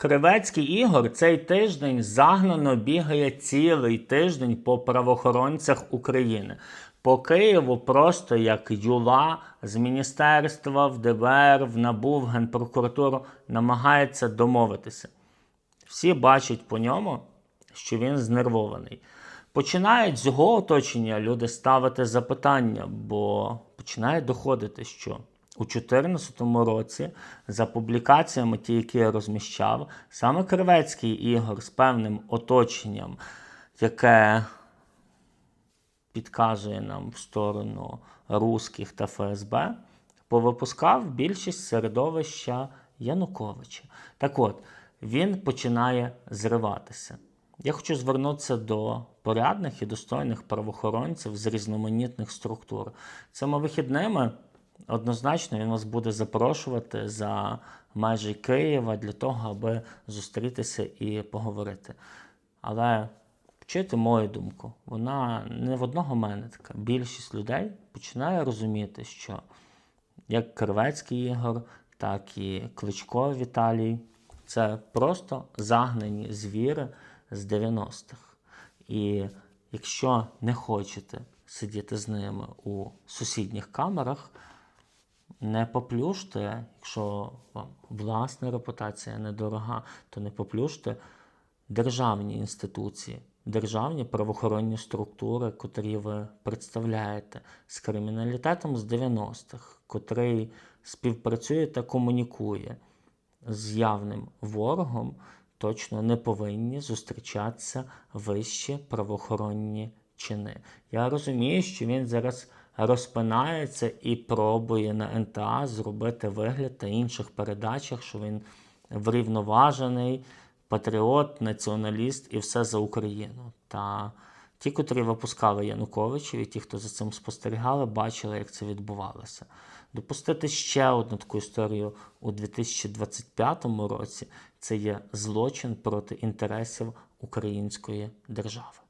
Кривецький Ігор цей тиждень загнано бігає цілий тиждень по правоохоронцях України. По Києву просто як юла з міністерства в ДБР, в НАБУ, в Генпрокуратуру намагається домовитися. Всі бачать по ньому, що він знервований. Починають з його оточення люди ставити запитання, бо починає доходити, що у 2014 році за публікаціями, ті, які я розміщав, саме Кривецький Ігор з певним оточенням, яке підказує нам в сторону русських та ФСБ, повипускав більшість середовища Януковича. Так от, він починає зриватися. Я хочу звернутися до порядних і достойних правоохоронців з різноманітних структур. Цими вихідними однозначно він вас буде запрошувати за межі Києва для того, аби зустрітися і поговорити. Але чуєте мою думку, вона не в одного мене така. Більшість людей починає розуміти, що як Кривецький Ігор, так і Кличко Віталій це просто загнані звіри з 90-х. І якщо не хочете сидіти з ними у сусідніх камерах, не поплюжте, якщо вам власна репутація недорога, то не поплюжте державні інституції, державні правоохоронні структури, котрі ви представляєте з криміналітетом з 90-х, котрий співпрацює та комунікує з явним ворогом, точно не повинні зустрічатися вищі правоохоронні чини. Я розумію, що він зараз розпинається і пробує на НТА зробити вигляд та інших передачах, що він врівноважений, патріот, націоналіст і все за Україну. Та ті, котрі випускали Януковичів, і ті, хто за цим спостерігали, бачили, як це відбувалося. Допустити ще одну таку історію у 2025 році це є злочин проти інтересів української держави.